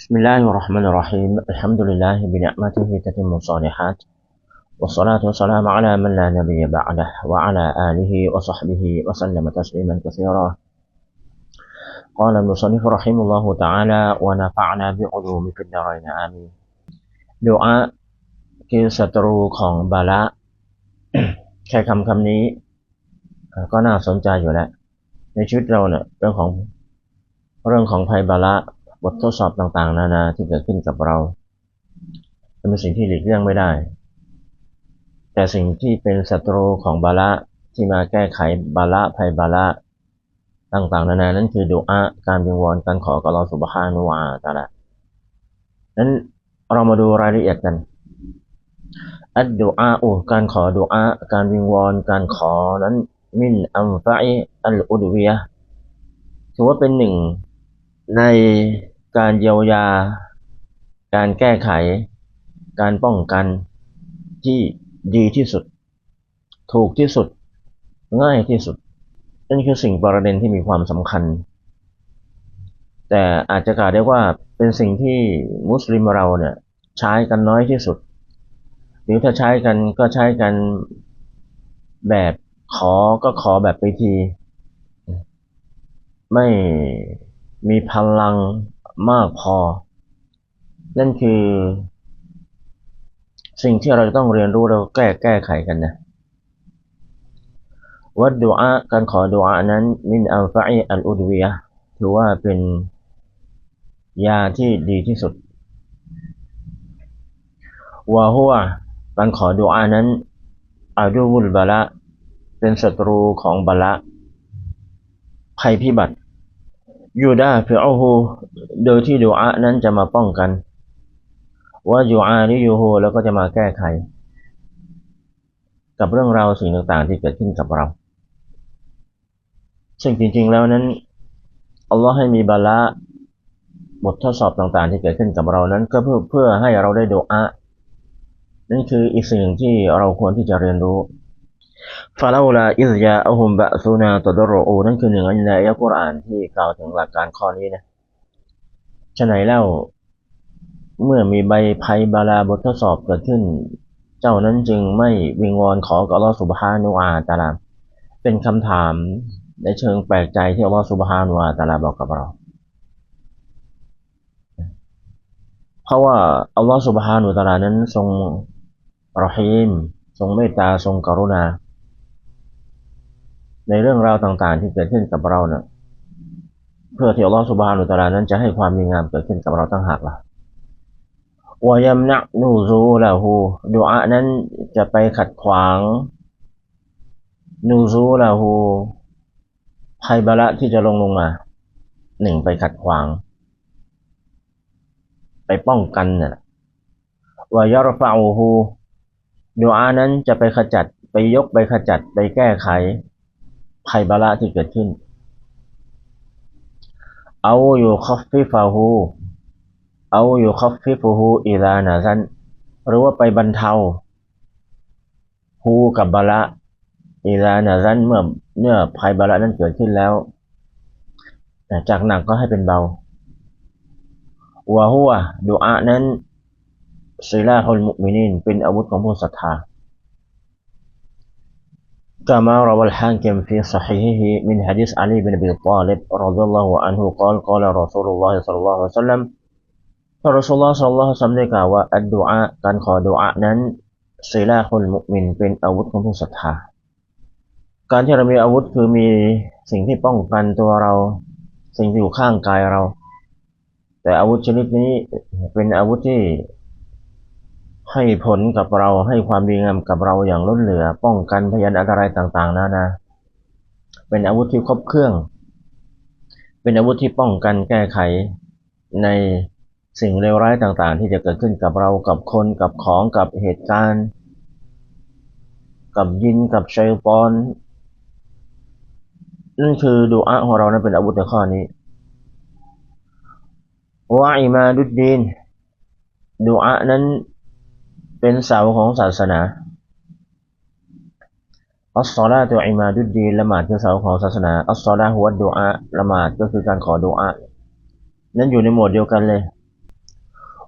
بسم الله الرحمن الرحيم الحمد لله بنعمته تتم الصالحات والصلاة والسلام على من لا نبي بعده وعلى آله وصحبه وسلم تسليما كثيرا قال المصنف رحمه الله تعالى ونفعنا بعلوم في الدارين آمين ดูอาคือศัตรูของบาละ แค่คำคำนี้เอ่อก็น่าสนใจอยู่แล้ว ในชีวิตเราเนี่ยเรื่องของเรื่องของภัยบาละ บททดสอบต่างๆ นานาที่เกิดขึ้นกับเราเป็นสิ่งที่หลีกเลี่ยงไม่ได้ แต่สิ่งที่เป็นศัตรูของบาละที่มาแก้ไขบาละภัยบาละต่างๆ นานานั้นคือดูอาการวิงวอนการขอกับเราสุบฮานุวาตะละนั้นเรามาดูรายละเอียดกันอัดดูอาอูการขอดูอาการวิงวอนการขอนั้นมินอัมฟะอิอัลอุดวียถือว่าเป็นหนึ่งใน การเยียวยา การแก้ไข การป้องกันที่ดีที่สุด ถูกที่สุด ง่ายที่สุด นั่นคือสิ่งประเด็นที่มีความสำคัญ แต่อาจจะกล่าวได้ว่าเป็นสิ่งที่มุสลิมเราเนี่ยใช้กันน้อยที่สุด หรือถ้าใช้กันก็ใช้กันแบบขอก็ขอแบบไปที ไม่มีพลัง มากพอ นั่นคือ สิ่งที่เราจะต้องเรียนรู้เราแก้แก้ไขกันนะวัดดูอาการขอดูอานั้น มินอัลฟะอิอัลอุดวียถือว่าเป็นยาที่ดีที่สุดวะฮัวการขอดูอานั้นอาดูวุลบาละเป็นศัตรูของบาละภัยพิบัติ ยูดาฟิอูฮูโดยที่ดูอานั้นจะมาป้องกัน ว่ายูอาลิยูฮูแล้วก็จะมาแก้ไข กับเรื่องราวสิ่งต่างๆ ที่เกิดขึ้นกับเรา ซึ่งจริงๆแล้วนั้นอัลลอฮ์ให้มีบาละบททดสอบต่างๆ ที่เกิดขึ้นกับเรานั้น ก็เพื่อเพื่อให้เราได้ดูอานั่นคืออีกสิ่งที่เราควรที่จะเรียนรู้ ฟาลาลาอิซยาอัฮุมบะซูนาตดรอูนั่นคือหนึ่งในอัลกุรอานที่กล่าวถึงหลักการข้อนี้นะฉะไหนแล้วเมื่อมีใบภัยบาลาบททดสอบเกิดขึ้น เจ้านั้นจึงไม่วิงวอนขอกับอัลลอฮฺสุบฮานุอาตะลาเป็นคำถามในเชิงแปลกใจที่อัลลอฮฺสุบฮานุอาตะลาบอกกับเรา เพราะว่าอัลลอฮฺสุบฮานุตะลานั้นทรงรอฮีมทรงเมตตาทรงกรุณา ในเรื่องราวต่างๆ ที่เกิดขึ้นกับเราเนะ่ะเพื่อที่อัลลอฮฺสุบฮานุตะลานั้นจะให้ความดีงามเกิดขึ้นกับเราตั้งหากล่ะวายมนะนูซูละหูดูอานั้นจะไปขัดขวางนูซูละหูภัยบาละที่จะลงลงมาหนึ่งไปขัดขวาง ไปป้องกันน่ะวายรฟาอูฮูดูอานั้นจะไปขจัดไปยกไปขจัดไปแก้ไข ภัยบาละที่เกิดขึ้น เอาอยู่คอฟฟิฟาฮูเอาอยู่คอฟฟิฟูฮูอิลานาซันหรือว่าไปบรรเทาฮูกับบาละอิลานาซันเมื่อเมื่อภัยบาละนั้นเกิดขึ้นแล้วจากหนักก็ให้เป็นเบาวะฮัวดูอานั้นซิลาฮุลมุมินินเป็นอาวุธของผู้ศรัทธา كما روى الحاكم في صحيحه من حديث علي بن ابي طالب رضي الله عنه قال قال رسول الله صلى الله عليه وسلم พระรอสูลลอฮ์สัลลัลลอฮุซัมได้กล่าวว่าอัดดุอาการขอดุอานั้นซีลาคนมุมินเป็นอาวุธของผู้ศรัทธา การที่เรามีอาวุธคือมีสิ่งที่ป้องกันตัวเรา สิ่งที่อยู่ข้างกายเรา แต่อาวุธชนิดนี้เป็นอาวุธที่ ให้ผลกับเราให้ความดีงามกับเราอย่างล้นเหลือ ป้องกันพยานอันตรายต่างๆนานาเป็นอาวุธที่ครบเครื่อง เป็นอาวุธที่ป้องกันแก้ไขในสิ่งเลวร้ายต่างๆ ที่จะเกิดขึ้นกับเรากับคนกับของกับเหตุการณ์ กับยินกับชัยปอนนั่นคือดูอาของเรานั้นเป็นอาวุธในข้อนี้วะอิมาดุดดีนดูอานั้น เป็นเสาของศาสนาอัสซอลาตัวอิมาดุดดีละหมาดคือเสาของศาสนาอัสซอลาหัวดูอาละหมาดก็คือการขอดูอานั้นอยู่ในหมวดเดียวกันเลย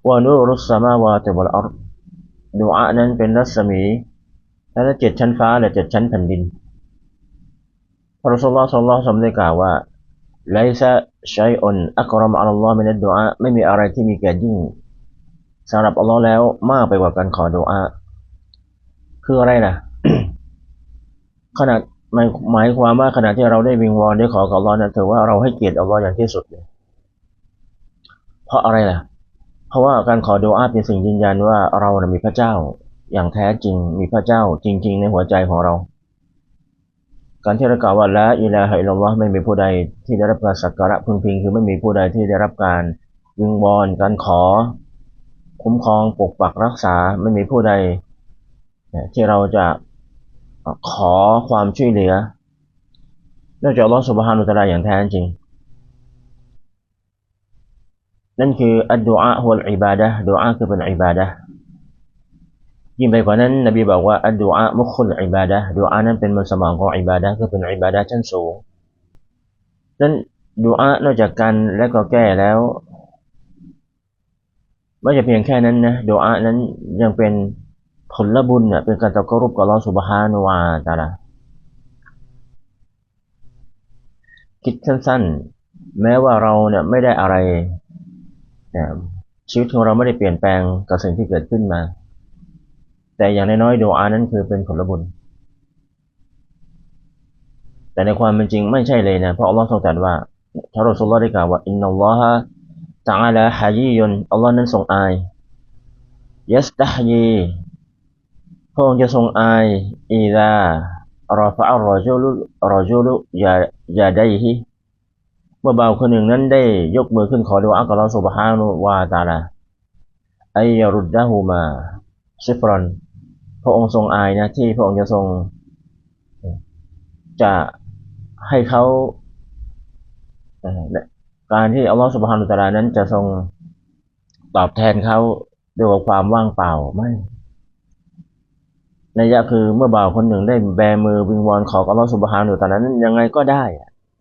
วานูรุสมาวาติวัลอัรดูอานั้นเป็นรัศมีและเจ็ดชั้นฟ้าและเจ็ดชั้นแผ่นดินพระสุลลอฮ์สัลลัลลอฮุซัมได้กล่าวว่าไลซะชัยอนอักรมอัลลอฮ์มินัดดูอาไม่มีอะไรที่มีแก่ยิ่ง สำหรับอัลลอฮ์แล้วมากไปกว่าการขอดูอาคืออะไรนะขนาดหมายหมายความว่าขณะที่เราได้วิงวอนได้ขอกับอัลลอฮ์นะถือว่าเราให้เกียรติอัลลอฮ์อย่างที่สุดเลยเพราะอะไรล่ะ เพราะว่าการขอดูอาเป็นสิ่งยืนยันว่าเรานะมีพระเจ้า อย่างแท้จริงมีพระเจ้า จริง ๆ ในหัวใจของเรา การที่เรากล่าวว่าละอิลาฮะอิลลอฮ์ไม่มีผู้ใดที่ได้รับการสักการะพึงพิง คือไม่มีผู้ใดที่ได้รับการวิงวอนการขอ คุ้มครองปกปักรักษาไม่มีผู้ใดที่เราจะขอความช่วยเหลือนอกจากอัลลอฮฺสุบฮานุตะลาอย่างแท้จริง นั่นคืออัดดูอาฮุลอิบาดะดูอาคือเป็นอิบาดะยิ่งไปกว่านั้น นบีบอกว่าอัดดูอามุคุลอิบาดะดูอานั้นเป็นมันสมองของอิบาดะคือเป็นอิบาดะชั้นสูงนั้นดูอานอกจากกันและก็แก้แล้ว ไม่ใช่เพียงแค่นั้นนะดูอานั้นยังเป็นผลบุญเนี่ยเป็นการตะกรุบกับลอสุบฮานุวาตาละคิดสั้นๆ แม้ว่าเราเนี่ยไม่ได้อะไรชีวิตของเราไม่ได้เปลี่ยนแปลงกับสิ่งที่เกิดขึ้นมา แต่อย่างน้อยๆดูอานั้นคือเป็นผลบุญ แต่ในความเป็นจริงไม่ใช่เลยนะ เพราะอัลลอฮ์ทรงตรัสว่าทารอสุลลอฮ์ได้กล่าวว่าอินนัลลอฮะ ตะอาลาฮายียนอัลลอฮ์นั้นทรงอายยัสตะฮยีพระองค์จะทรงอายอีดารอฟะอัลรอจูลุรอจูลุยายาได้ฮิเมื่อบ่าวคนหนึ่งนั้นได้ยกมือขึ้นขอดูอัลลอฮฺสุบฮานุวาตาลาไอยรุดดะฮูมาซิฟรอนพระองค์ทรงอายนะที่พระองค์จะทรง จะให้เขา การที่อัลลอฮฺสุบฮานุตาลานั้นจะทรงตอบแทนเขาด้วยความว่างเปล่าไม่นัยยะคือเมื่อบ่าวคนหนึ่งได้แบมือวิงวอนขออัลลอฮฺสุบฮานุตอนนั้นยังไงก็ได้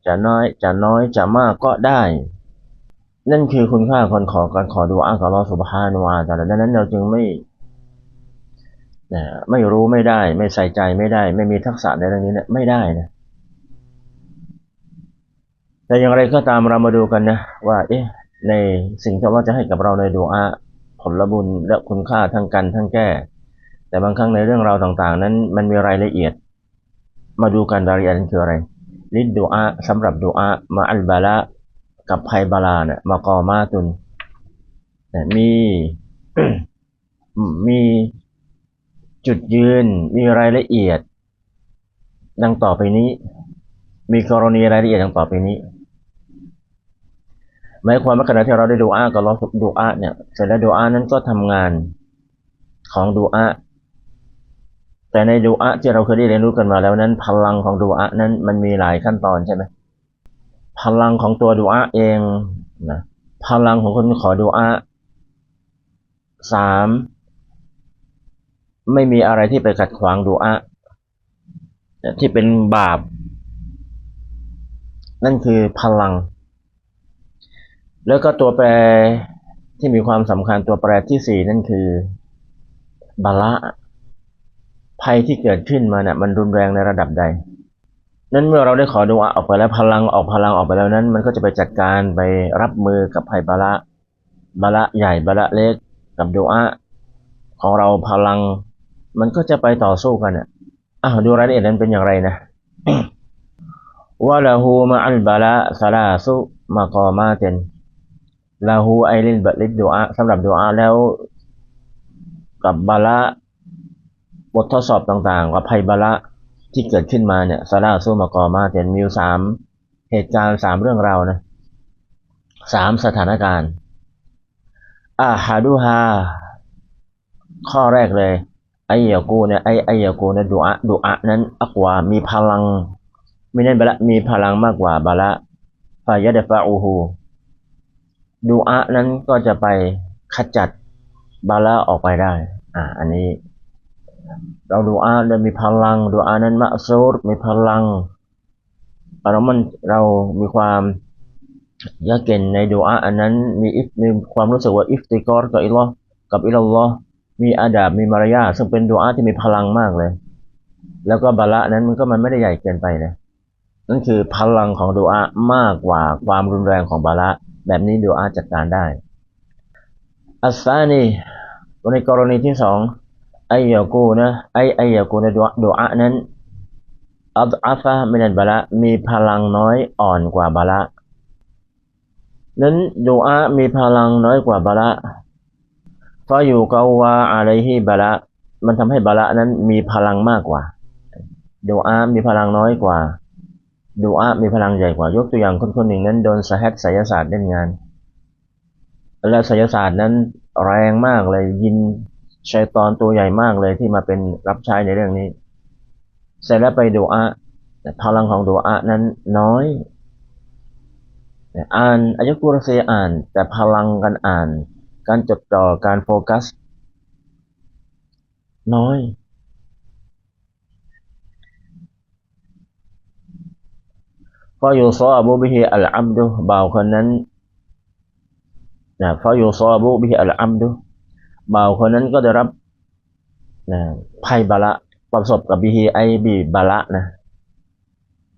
จะน้อยจะน้อยจะมากก็ได้ นั่นคือคุณค่าคนขอการขอดูอ้ากับอัลลอฮฺสุบฮานุวาแต่ดังนั้นเราจึงไม่ไม่รู้ไม่ได้ ไม่ใส่ใจไม่ได้ ไม่มีทักษะในเรื่องนี้เนี่ยไม่ได้นะ แต่อย่างไรก็ตามเรามาดูกันนะ ว่า เอ๊ะในสิ่งที่เราจะให้กับเราในดูอาผลบุญและคุณค่าทั้งกันทั้งแก้ แต่บางครั้งในเรื่องราวต่างๆ นั้นมันมีรายละเอียด มาดูกันรายละเอียดคืออะไรลิดดูอาสำหรับดูอามาอัลบาละกับไพบาลาเนี่ยมากอมาตุนมีมีจุดยืนมีรายละเอียด ดังต่อไปนี้ มีกรณีรายละเอียดดังต่อไปนี้ หมายความว่าขณะที่เราได้ดูอากับเราดูอาเนี่ยเสร็จแล้วดูอานั้นก็ทำงานของดูอาแต่ในดูอะที่เราเคยได้เรียนรู้กันมาแล้วนั้น พลังของดูอะนั้นมันมีหลายขั้นตอนใช่ไหมพลังของตัวดูอะเองนะพลังของคนขอดูอะสามไม่มีอะไรที่ไปขัดขวางดูอะที่เป็นบาป นั่นคือพลัง แล้วก็ตัวแปรที่มีความสำคัญตัวแปรที่สี่นั่นคือบาละภัยที่เกิดขึ้นมาเนี่ยมันรุนแรงในระดับใด นั้นเมื่อเราได้ขอดูอาออกไปแล้วพลังออกพลังออกไปแล้วนั้น มันก็จะไปจัดการไปรับมือกับภัยบาละบาละใหญ่บาละเล็กกับดูอาของเราพลัง มันก็จะไปต่อสู้กันอะอ้าวดูรายละเอียดนั้นเป็นอย่างไรนะว่าละหูมาอัลบาละซาลาสุมากอมาเตน ลาหูไอลินบัลิดดูอาสำหรับดูอาแล้วกับบาละบททดสอบต่างๆว่าภัยบาละที่เกิดขึ้นมาเนี่ยซาลาซูมากอมาเต็นมิวสามเหตุการณ์สามเรื่องราวนะสามสถานการณ์อาฮาดูฮาข้อแรกเลย ไอ้ยกูเนี่ยไอไอ้ยกูเนี่ยดูอะดูอะนั้นอักว่ามีพลังไม่ได้บาละมีพลังมากกว่าบาละฟายะเดฟาอูฮู ดูอะนั้นก็จะไปขจัดบาละออกไปได้ อ่า อันนี้ เราดูอาแล้มีพลังดูอานั้นมะซูรมีพลังเรามันเรามีความยากเก่นในดูอาอันนั้นมีอิฟมีความรู้สึกว่าอิฟติกอรกับอิลลอกับอิลลอฮ์มีอาดาบมีมารยาซึ่งเป็นดูอาที่มีพลังมากเลย แล้วก็บาละนั้นมันก็มันไม่ได้ใหญ่เกินไปนะนั่นคือพลังของดูอามากกว่าความรุนแรงของบาละ แบบนี้ดูอาจัดการได้ อัสซานีในกรณีที่สองไอยากูนะไอไอยากูในดูอานั้นอัลอาฟะมินันบาละมีพลังน้อยอ่อนกว่าบาละนั้นดูอามีพลังน้อยกว่าบาละฟาอยู่กาวาอะไรที่บาละมันทำให้บาละนั้นมีพลังมากกว่าดูอามีพลังน้อยกว่า ดูอามีพลังใหญ่กว่ายกตัวอย่างคนคนหนึ่งนั้นโดนสแฮตไสยศาสตร์เล่นงาน และไสยศาสตร์นั้นแรงมากเลยยินชัยตอนตัวใหญ่มากเลยที่มาเป็นรับใช้ในเรื่องนี้ เสร็จแล้วไปดูอาพลังของดูอานั้นน้อยอ่านอายะกุรเซอ่าน แต่พลังการอ่าน การจดจ่อการโฟกัส น้อย ฟายุซอบูบิฮิอัลอัมดุบ่าวคนนั้นนะฟายุซอบูบิฮิอัลอัมดุบ่าวคนนั้นก็ได้รับนะภัยบาละประสบกับบิฮิไอบีบาละนะ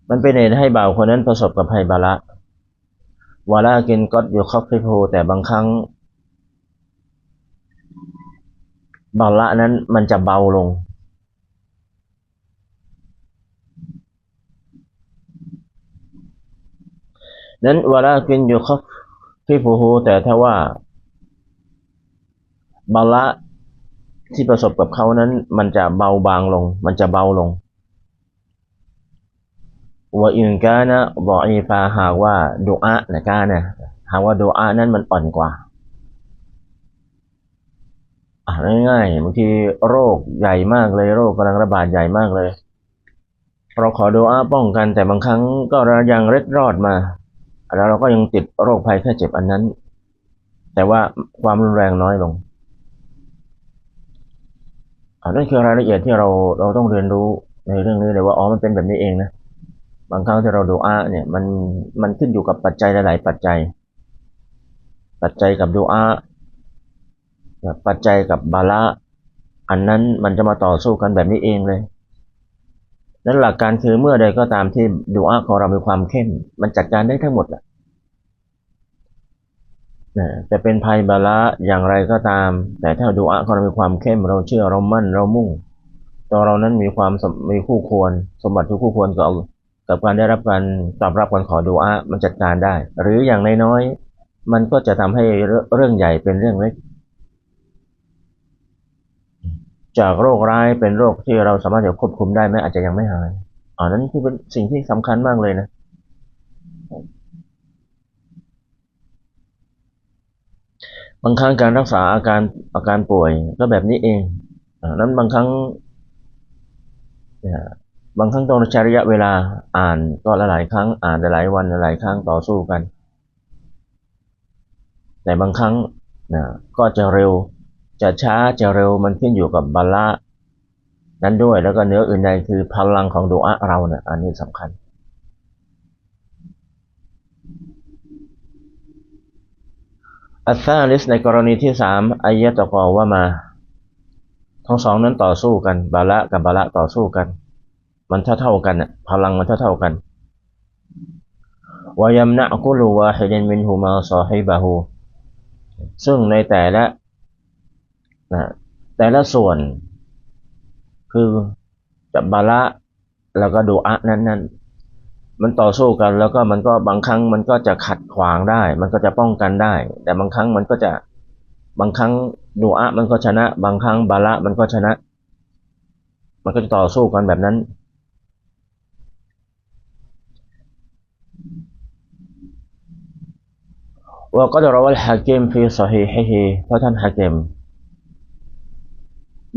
มันเป็นเหตุให้บ่าวคนนั้นประสบกับภัยบาละวาลากินก็อยู่คอฟฟิโฮแต่บางครั้งบาละนั้นมันจะเบาลง นั้นเวลากินอยู่ครับที่ฟูฮูแต่ถ้าว่าบาละที่ประสบกับเขานั้น มันจะเบาบางลง มันจะเบาลงว่าอินกานะบอกอีฟาหากว่าดูอานะกานะหากว่าดูอานั้นมันอ่อนกว่าอ่าง่ายๆบางทีโรคใหญ่มากเลยโรคกำลังระบาดใหญ่มากเลย เราขอดูอาป้องกันแต่บางครั้งก็ยังเล็ดรอดมา แล้วเราก็ยังติดโรคภัยแค่เจ็บอันนั้น แต่ว่าความรุนแรงน้อยลงอันนั้นคือรายละเอียดที่เราเราต้องเรียนรู้ในเรื่องนี้เลยว่าอ๋อมันเป็นแบบนี้เองนะบางครั้งที่เราดูอาเนี่ยมันมันขึ้นอยู่กับปัจจัยหลาย ๆ ปัจจัย ปัจจัยกับดูอาปัจจัยกับบาละอันนั้นมันจะมาต่อสู้กันแบบนี้เองเลย นั้นหลักการคือเมื่อใดก็ตามที่ดูอาของเรามีความเข้ม มันจัดการได้ทั้งหมดแหละนะจะเป็นภัยบาละอย่างไรก็ตาม แต่ถ้าดูอาของเรามีความเข้ม เราเชื่อเรามั่นเรามุ่ง ตัวเรานั้นมีความมีคู่ควร สมบัติทุกคู่ควรกับกับการได้รับการตอบรับการขอดูอามันจัดการได้ หรืออย่างน้อยๆมันก็จะทำให้เรื่องใหญ่เป็นเรื่องเล็ก จากโรคร้ายเป็นโรคที่เราสามารถจะควบคุมได้ไหมอาจจะยังไม่หายอ๋อนั้นคือเป็นสิ่งที่สำคัญมากเลยนะบางครั้งการรักษาอาการอาการป่วยก็แบบนี้เองอนั้นบางครั้งบางครั้งต้องใช้ระยะเวลาอ่านก็หลายครั้งอ่านหลายวันหลายครั้งต่อสู้กัน แต่บางครั้งนะก็จะเร็ว จะช้าจะเร็วมันขึ้นอยู่กับบาละนั้นด้วยแล้วก็เนื้ออื่นใดคือพลังของดวงเราเนี่ยอันนี้สำคัญ อัลซาลิสในกรณีที่สามอายะตะกอว่ามา ทั้งสองนั้นต่อสู้กัน บาละกับบาละต่อสู้กัน มันเท่าเท่ากันอะพลังมันเท่าเท่ากันวายมนะกุลูวาฮิดินมินฮูมาซอฮิบะฮูซึ่งในแต่ละ นะแต่ละส่วนคือจับบาละแล้วก็ดูอะนั้นนั้นมันต่อสู้กันแล้วก็มันก็บางครั้งมันก็จะขัดขวางได้ มันก็จะป้องกันได้ แต่บางครั้งมันก็จะบางครั้งดูอะมันก็ชนะ บางครั้งบาละมันก็ชนะ มันก็จะต่อสู้กันแบบนั้นว่าก็จะรว่าฮะกิมฟีซอฮีฮีเพราะท่านฮะกิม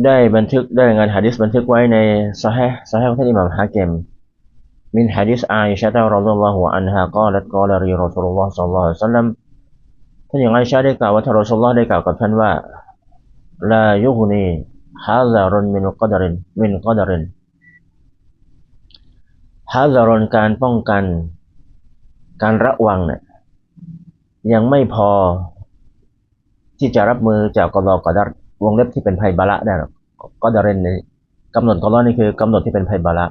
ได้บันทึกได้งานฮะดิษบันทึกไว้ในซอฮีซอฮีของท่านอิหม่ามฮะเกมมินฮะดิษอาอิชะตะรอฎิยัลลอฮุอันฮะกาลัตกาลารีรอซูลุลลอฮ์ศ็อลลัลลอฮุอะลัยฮิวะซัลลัมท่านอย่างไอชาได้กล่าวว่าท่านรอซูลลอฮ์ได้กล่าวกับท่านว่าลายุกนีฮาซารุนมินกอดรินมินกอดรินฮาซารุนการป้องกัน การระวังเนี่ยยังไม่พอที่จะรับมือจากกอลอกอดัร วงเล็บที่เป็นภัยบาละได้หรอกก็ดาเรนนี่กำหนดกอลอนี่คือกำหนดที่เป็นภัยบาละ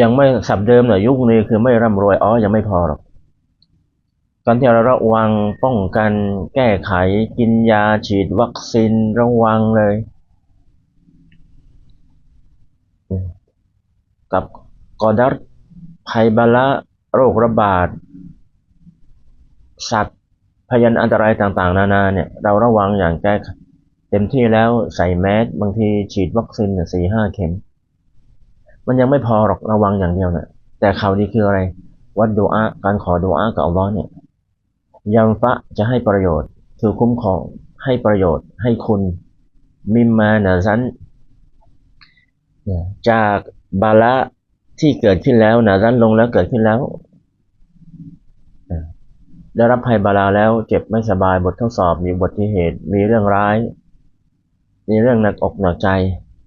ยังไม่สับเดิมหน่อยยุคนี้คือไม่ร่ำรวยอ๋อยังไม่พอหรอกการที่เราระวังป้องกันแก้ไขกินยาฉีดวัคซีนระวังเลยกับกอดัรภัยบาละโรคระบาด สัตว์ ยันอันตรายต่างๆ นานาเนี่ยเราระวังอย่างแก้เต็มที่แล้วใส่แมสบางทีฉีดวัคซีนสี่ห้าเข็ม มันยังไม่พอหรอกระวังอย่างเดียวนะแต่ข่าวดีคืออะไร วัดดูอาการขอดูอากับอัลลอฮ์เนี่ยยังฟะจะให้ประโยชน์คือคุ้มครองให้ประโยชน์ให้คุณมิมมานาซันจากบาละที่เกิดขึ้นแล้วนาซันลงแล้วเกิดขึ้นแล้ว ได้รับภัยบาลาแล้วเจ็บไม่สบายบททดสอบมีบทที่เหตุ มีเรื่องร้าย มีเรื่องหนักอกหนักใจ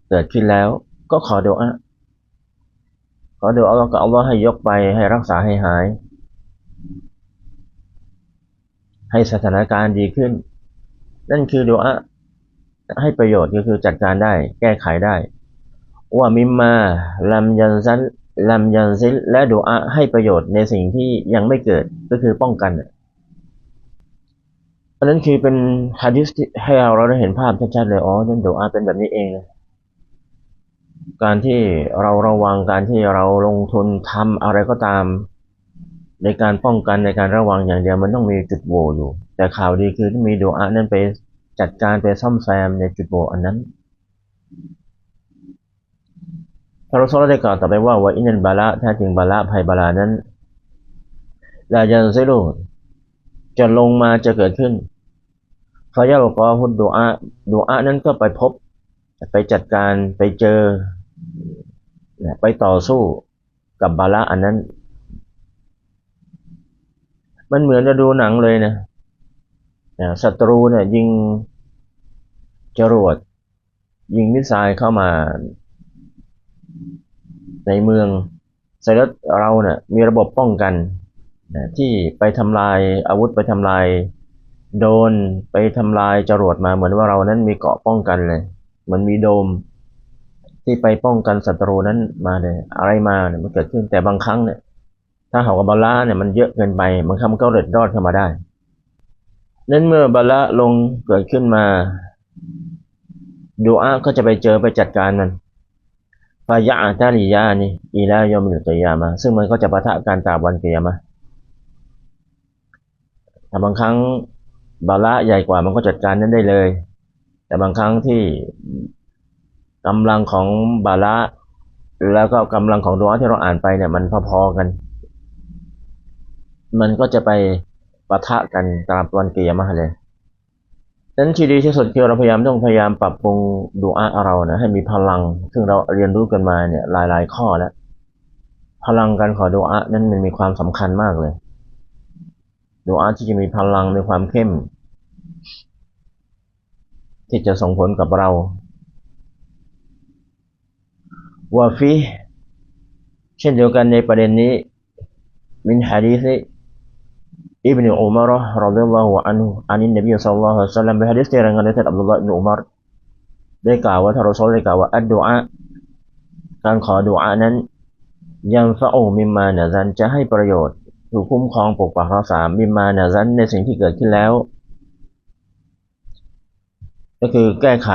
เกิดขึ้นแล้ว ก็ขอดูอะขอดูอัลลอฮ์ก็อัลลอฮ์ให้ยกไปให้รักษาให้หาย ให้สถานการณ์ดีขึ้น นั่นคือดูอะให้ประโยชน์ก็คือจัดการได้ แก้ไขได้ ว่ามิมมาลำยันซันลำยันซิลและดูอะให้ประโยชน์ในสิ่งที่ยังไม่เกิดก็คือป้องกัน อันนั้นคือเป็นฮะดิษที่ให้เราเราได้เห็นภาพชัดๆเลยอ๋อนั่นดูอาเป็นแบบนี้เองนะการที่เราระวังการที่เราลงทุนทำอะไรก็ตาม ในการป้องกันในการระวังอย่างเดียวมันต้องมีจุดโหว่อยู่ แต่ข่าวดีคือที่มีดูอานั้นไปจัดการไปซ่อมแซมในจุดโหว่อันนั้นพระรสลได้กล่าวต่อไปว่าว่าอินันบาละถ้าจริงบาละภัยบาลานั้นลายันซิลู จะลงมาจะเกิดขึ้นฟายาลกอฮุดดูอาดูอานั้นก็ไปพบ ไปจัดการไปเจอ ไปต่อสู้กับบาละอันนั้น มันเหมือนจะดูหนังเลยนะศัตรูเนี่ยยิงจรวด ยิงมิสไซล์เข้ามา ในเมืองเสร็จแล้วเราเนี่ยมีระบบป้องกัน ที่ไปทำลายอาวุธไปทำลายโดนไปทำลายจรวดมาเหมือนว่าเรานั้นมีเกาะป้องกันเลยมันมีโดม ที่ไปป้องกันศัตรูนั้นมาเลยอะไรมาเนี่ยมันเกิดขึ้นแต่บางครั้งเนี่ย ถ้าหากว่าบาละเนี่ยมันเยอะเกินไปมันก็เร็ดรอดเข้ามาได้นั้นเมื่อบาละลงเกิดขึ้นมาดูอาก็จะไปเจอไปจัดการมันฟายะตาลิยานี่อีลายอมหรือตยามา ซึ่งมันก็จะปะทะการตาวันเกียมา แต่บางครั้งบาละใหญ่กว่ามันก็จัดการนั้นได้เลย แต่บางครั้งที่กำลังของบาละแล้วก็กำลังของดวงที่เราอ่านไปเนี่ย มันพอๆกัน มันก็จะไปปะทะกันตามวันเกียร์มาเลยนั้นที่ดีที่สุดคือเราพยายามต้องพยายามปรับปรุงดูอาเรานะให้มีพลัง ซึ่งเราเรียนรู้กันมาเนี่ยหลายๆข้อแล้ว พลังการขอดูอานั้นมันมีความสำคัญมากเลย ดูอาที่จะมีพลังมีความเข้ม ที่จะส่งผลกับเราวาฟีเช่นเดียวกันในประเด็นนี้ มินฮะดีษอิบนุอุมารรดิยัลลอฮุอันฮุอันนบีสัลลัลลอฮุอะลัลลัมเป็นฮะดีษที่รายงานโดยท่านอับดุลลอฮ์อิบนุอุมารได้กล่าวว่าท่านรอซูลได้กล่าวว่าอัดดุอาการขอดุอานั้นยังฟะโอมิมาเนซันจะให้ประโยชน์ ถูกคุ้มครองปกปักรักษามิมาเนซันในสิ่งที่เกิดขึ้นแล้ว ก็คือแก้ไข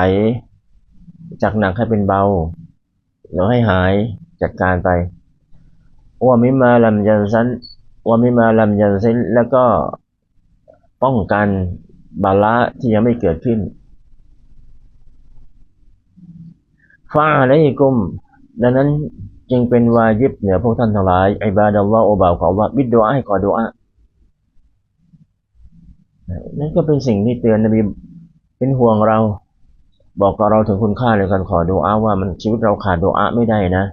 จากหนักให้เป็นเบาแล้วให้หายจัดการไปว่ามิมาลำยันซันว่ามิมาลำยันซินแล้วก็ป้องกันบาละที่ยังไม่เกิดขึ้นฟ้าอะไรกุมดังนั้น จึงเป็นวาญิบเหนือพวกท่านทั้งหลายไอบาดัลลอฮ์โอบาวขอว่าบิดดอาให้ขอดูอานั่นก็เป็นสิ่งที่เตือนนบีเป็นห่วงเรา บอกกับเราถึงคุณค่าในการขอดูอาว่ามันชีวิตเราขาดดูอาไม่ได้นะ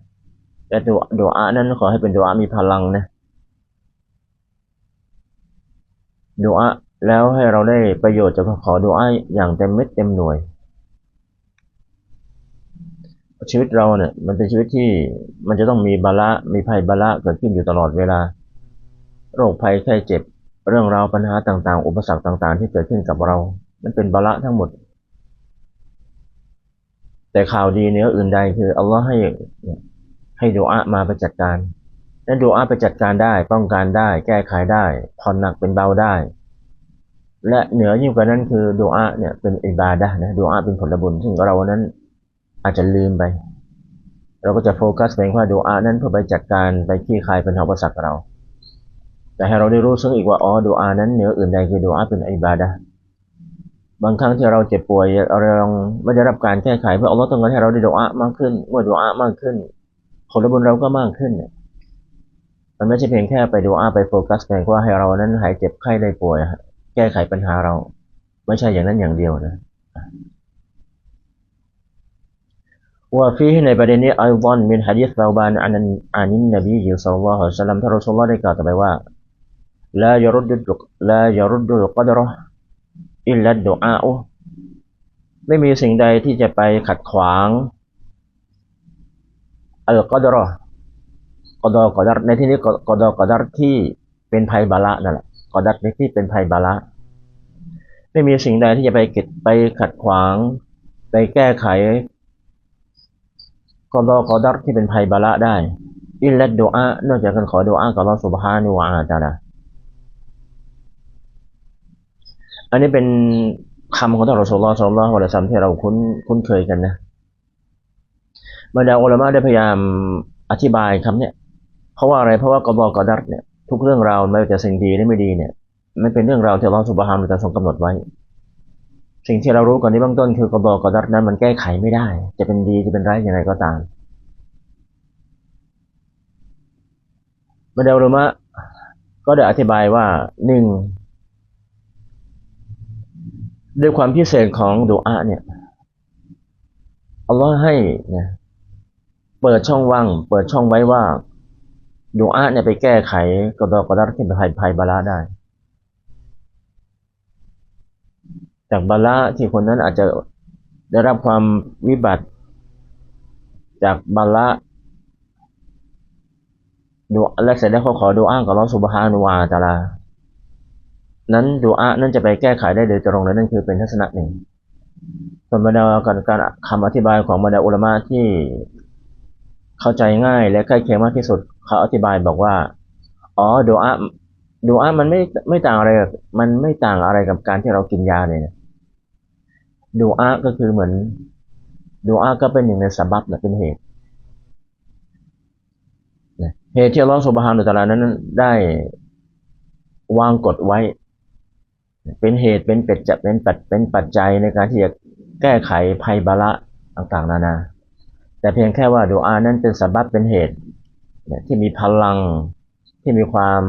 แต่ดูดูอานั้นขอให้เป็นดูอามีพลังนะดูอาแล้วให้เราได้ประโยชน์จากขอดูอาอย่างเต็มเม็ดเต็มหน่วย ชีวิตเราเนี่ย มันเป็นชีวิตที่มันจะต้องมีบาละมีภัยบาละเกิดขึ้นอยู่ตลอดเวลา โรคภัยไข้เจ็บ เรื่องราวปัญหาต่างๆ อุปสรรคต่าง ๆ ที่เกิดขึ้นกับเรา มันเป็นบาละทั้งหมด แต่ข่าวดีเนื้ออื่นใดคืออัลลอฮ์ให้ให้ดูอามาไปจัดการและดูอาไปจัดการได้ ป้องกันได้ แก้ไขได้ผ่อนหนักเป็นเบาได้ และเหนือยิ่งกว่านั้นคือดูอาเนี่ยเป็นอิบาดะนะดูอาเป็นผลบุญซึ่งเรานั้น อาจจะลืมไป เราก็จะโฟกัสเพียงว่าดูอานั้นเพื่อไปจัดการไปขี้คายเป็นอุปสรรคเรา แต่ให้เราได้รู้ซึ่งอีกว่าอ๋อดูอานั้นเหนืออื่นใดคือดูอาเป็นอิบาดะบางครั้งที่เราเจ็บป่วยเราไม่ได้รับการแก้ไขเพื่ออัลลอฮ์ต้องการให้เราได้ดูอามากขึ้น เมื่อดูอามากขึ้น ผลบุญเราก็มากขึ้นมันไม่ใช่เพียงแค่ไปดูอาไปโฟกัสเพียงว่าให้เรานั้นหายเจ็บไข้ได้ป่วยแก้ไขปัญหาเรา ไม่ใช่อย่างนั้นอย่างเดียวนะ ว่าฟีในประเด็นนี้อัลลอฮ์มินฮะดีษซาบานอันอานินนบียิสัลลัลลอฮุอะลัยฮิสลามท่านรอสุลลอฮ์ได้กล่าวต่อไปว่าลายรุดดุลายรุดดุลกัดรออิลลัดดุอาอไม่มีสิ่งใดที่จะไปขัดขวางอัลกอดรอกอดอกอดัรในที่นี้กอดอกอดัรที่เป็นภัยบาละนั่นแหละกอดัรในที่เป็นภัยบาละไม่มีสิ่งใดที่จะไปกิดไปขัดขวาง ไปแก้ไข กอดอกอดัรที่เป็นภัยบาละได้ อิลลัดดุอานอกจากการขอดุอากับอัลลอสุบฮานุวะอาตาลาอันนี้เป็นคำของท่านรอสุลลอฮ์สัลลัลลอฮุอะลัยฮิวะซัลลัมที่เราคุ้นคุ้นเคยกันนะบรรดาอุลามะได้พยายามอธิบายคำเนี้ยเพราะว่าอะไรเพราะว่ากบกอดัตเนี่ยทุกเรื่องราวไม่ว่าจะสิ่งดีหรือไม่ดีเนี่ยมันเป็นเรื่องราวที่เราสุบฮานจะทรงกำหนดไว้ สิ่งที่เรารู้ก่อนในเบื้องต้นคือกบอกอดัตนั้นมันแก้ไขไม่ได้ จะเป็นดีจะเป็นร้ายอย่างไรก็ตามบรรดาอุลามะก็ได้อธิบายว่าหนึ่งด้วยความพิเศษของดุอาเนี่ยอัลลอฮ์ให้นะเปิดช่องว่างเปิดช่องไว้ว่าดุอาเนี่ยไปแก้ไขกระดอกระดัรที่เป็นภัยภัยบาลาได้ จากบาลาที่คนนั้นอาจจะได้รับความวิบัติ จากบาลาดูและเสร็จแล้วเขาขอดูอ้างกับลอสุบฮานุวาตาลา นั้นดูอานั่นจะไปแก้ไขได้โดยตรงเลยนั่นคือเป็นทัศนะหนึ่งส่วนบรรดาการการคำอธิบายของบรรดาอุลามะที่เข้าใจง่ายและใกล้เคียงมากที่สุด เขาอธิบายบอกว่า อ๋อดูอาดูอามันไม่ไม่ต่างอะไร มันไม่ต่างอะไรกับการที่เรากินยาเนี่ย ดูอาก็คือเหมือนดูอาก็เป็นหนึ่งในสาบับนะเป็นเหตุเหตุที่อัลลอฮฺสุบฮานุตะลานั้นได้วางกฎไว้ เป็นเหตุเป็นเป็ดจะเป็นปัจเป็นปัจจัยในการที่จะแก้ไขภัยบาละต่างๆ นานา แต่เพียงแค่ว่าดูอานั้นเป็นสาบับเป็นเหตุที่มีพลังที่มีความ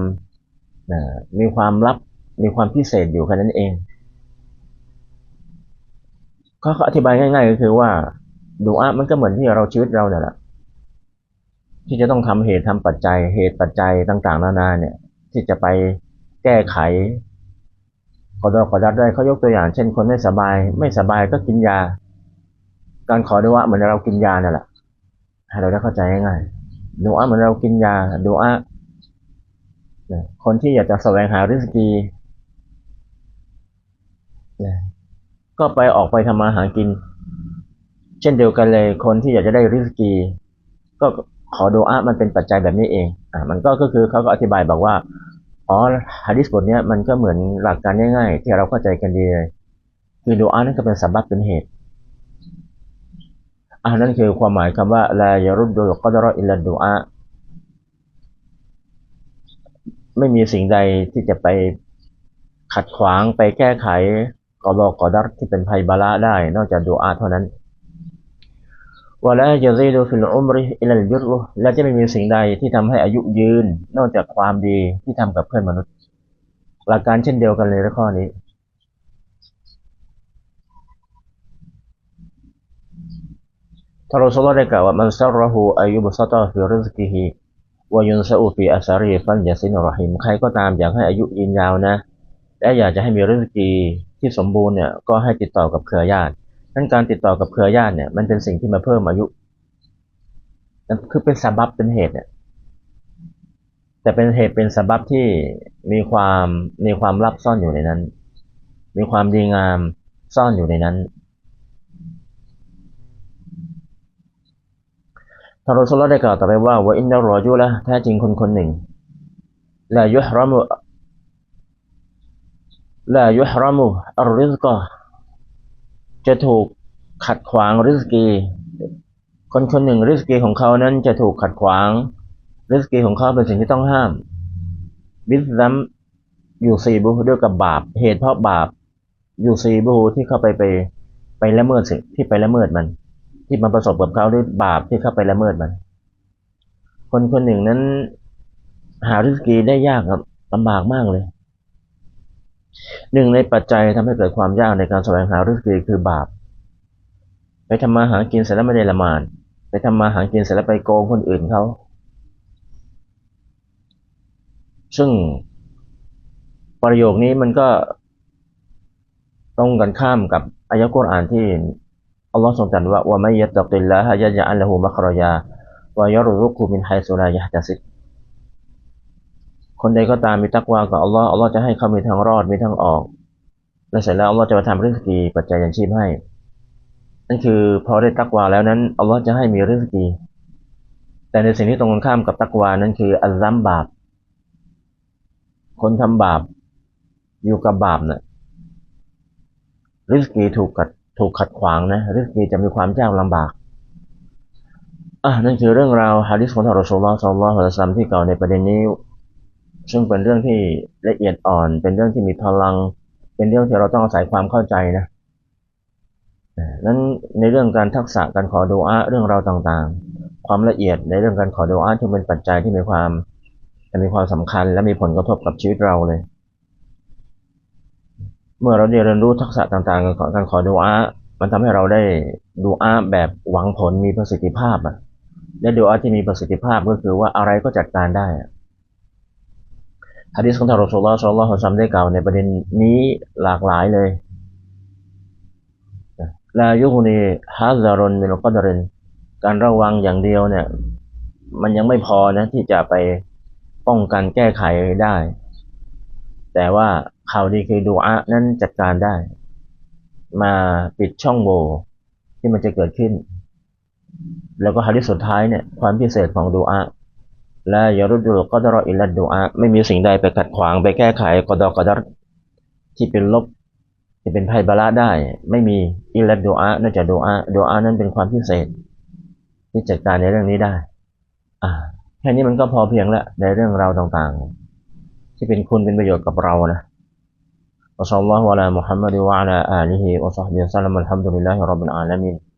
มีความลับมีความพิเศษอยู่แค่นั้นเอง เขาอธิบายง่ายๆก็คือว่าดูอามันก็เหมือนที่เราชีวิตเราเนี่ยแหละที่จะต้องทำเหตุทำปัจจัย เหตุปัจจัยต่างๆ นานาเนี่ย ที่จะไปแก้ไขขอดอขอดัดได้เขายกตัวอย่าง เช่นคนไม่สบาย ไม่สบายก็กินยา การขอดูว่าเหมือนเรากินยาเนั่นแหละให้เราได้เข้าใจง่ายๆดูว่าเหมือนเรากินยาดูว่าคนที่อยากจะแสวงหาริสกี ก็ไปออกไปทำมาหากิน เช่นเดียวกันเลยคนที่อยากจะได้ริสกี ก็ขอดูอามันเป็นปัจจัยแบบนี้เองอ่ามันก็ก็คือเขาก็อธิบายบอกว่าอ๋อฮะดิษบทนี้มันก็เหมือนหลักการง่ายๆ ที่เราเข้าใจกันดีเลยคือดูอานั่นก็เป็นสับบับเป็นเหตุอ่านั่นคือความหมายคำว่าลายรุดดุลกอดรออิลดูอาไม่มีสิ่งใดที่จะไปขัดขวางไปแก้ไข กอลอกอดัรที่เป็นภัยบาละได้ นอกจากดูอาเท่านั้นวะละจะซีดูฟิลอุมริอิลลบิรุและจะไม่มีสิ่งใดที่ทำให้อายุยืน นอกจากความดีที่ทำกับเพื่อนมนุษย์ หลักการเช่นเดียวกันเลยในข้อนี้ทารสุลได้กล่าวว่ามันซารหูอายุบสตอฟิริสกิฮีวายุนซาอูฟีอัสารีฟันยาซินรหิมใครก็ตามอยากให้อายุยืนยาวนะ และอยากจะให้มีริสกี ที่สมบูรณ์เนี่ยก็ให้ติดต่อกับเครือญาตินั้นการติดต่อกับเครือญาติเนี่ยมันเป็นสิ่งที่มาเพิ่มอายุคือเป็นสาบับเป็นเหตุเนี่ยแต่เป็นเหตุเป็นสาบับที่มีความมีความลับซ่อนอยู่ในนั้น มีความดีงามซ่อนอยู่ในนั้นทารุสุลได้กล่าวต่อไปว่าว่าอินนารอจูละแท้จริงคนคนหนึ่งแลายุฮรามุ ลายุฮรามุอัริสกจะถูกขัดขวางริสกี คนคนหนึ่งริสกีของเขานั้นจะถูกขัดขวางริสกีของเขาเป็นสิ่งที่ต้องห้าม บิสซัมอยู่ซีบูด้วยกับบาป เหตุเพราะบาปอยู่ซีบูที่เข้าไปไปไปละเมิดสิ่งที่ไปละเมิดมัน ที่มันประสบกับเขาด้วยบาปที่เข้าไปละเมิดมัน คนคนหนึ่งนั้น หาริสกีได้ยากครับลำบากมากเลย หนึ่งในปัจจัยทำให้เกิดความยากในการแสวงหาริสกีคือบาป ไปทำมาหากินเสร็จแล้วไม่ได้ละมาดไปทำมาหากินเสร็จแล้วไปโกงคนอื่นเขาซึ่งประโยคนี้มันก็ตรงกันข้ามกับอายะกุรอานที่อัลลอฮ์ทรงตรัสว่าว่าไม่ยัตติลละฮะยะจะอัลละหูมัครยาวายรุรุกุมินไฮสุรายะจัสิ คนใดก็ตามมีตักวากับอัลลอฮ์อัลลอฮ์จะให้เขามีทางรอดมีทางออก และเสร็จแล้วอัลลอฮ์จะมาทำเรื่องสกีปัจจัยยังชีพให้ นั่นคือพอได้ตักวาแล้วนั้นอัลลอฮ์จะให้มีเรื่องสกีแต่ในสิ่งที่ตรงกันข้ามกับตักวานั้นคืออัลลัมบาป คนทำบาปอยู่กับบาปเนะ่ยริสกีถูกขัดถูกขัดขวางนะริสกีจะมีความยากลำบากอะนั่นคือเรื่องราวฮะดิษของท่านรอสูลลอฮ์สัลลัลลอฮุอะลัยฮิวะซัลลัมที่เก่าในประเด็นนี้ ซึ่งเป็นเรื่องที่ละเอียดอ่อน เป็นเรื่องที่มีพลัง เป็นเรื่องที่เราต้องอาศัยความเข้าใจนะนั้นในเรื่องการทักษะการขอดูอาเรื่องราวต่างๆ ความละเอียดในเรื่องการขอดูอาที่เป็นปัจจัยที่มีความมีความสำคัญและมีผลกระทบกับชีวิตเราเลย เมื่อเราเรียนรู้ทักษะต่างๆ การการขอดูอามันทำให้เราได้ดูอาแบบหวังผลมีประสิทธิภาพอะและดูอาที่มีประสิทธิภาพก็คือว่าอะไรก็จัดการได้ ฮะดิษของท่านรอสูลลอฮ์สัลลัลลอฮุซัมได้กล่าวในประเด็นนี้หลากหลายเลยลายุคนีฮาซารอนมินกัดรินการระวังอย่างเดียวเนี่ย มันยังไม่พอนะที่จะไปป้องกันแก้ไขได้ แต่ว่าข่าวดีคือดูอานั้นจัดการได้ มาปิดช่องโหว่ที่มันจะเกิดขึ้น แล้วก็ฮะดิษสุดท้ายเนี่ย ความพิเศษของดูอา และยารุดุลก็ดรออิลัดดูอาไม่มีสิ่งใดไปขัดขวางไปแก้ไขกอดอกอดรที่เป็นลบที่เป็นภัยบาละได้ ไม่มีอิลัดดูอานอกจากดูอาดูอานั้นเป็นความพิเศษ ที่จัดการในเรื่องนี้ได้ อ่าแค่นี้มันก็พอเพียงแล้วในเรื่องราวต่างๆ ที่เป็นคุณเป็นประโยชน์กับเรานะอัลลอฮฺวะลามุฮัมมัดวะลาอาลีฮิวะซัฮบิวะซัลลัมอัลฮัมดุลิลลาฮิร็อบบิลอาลามีน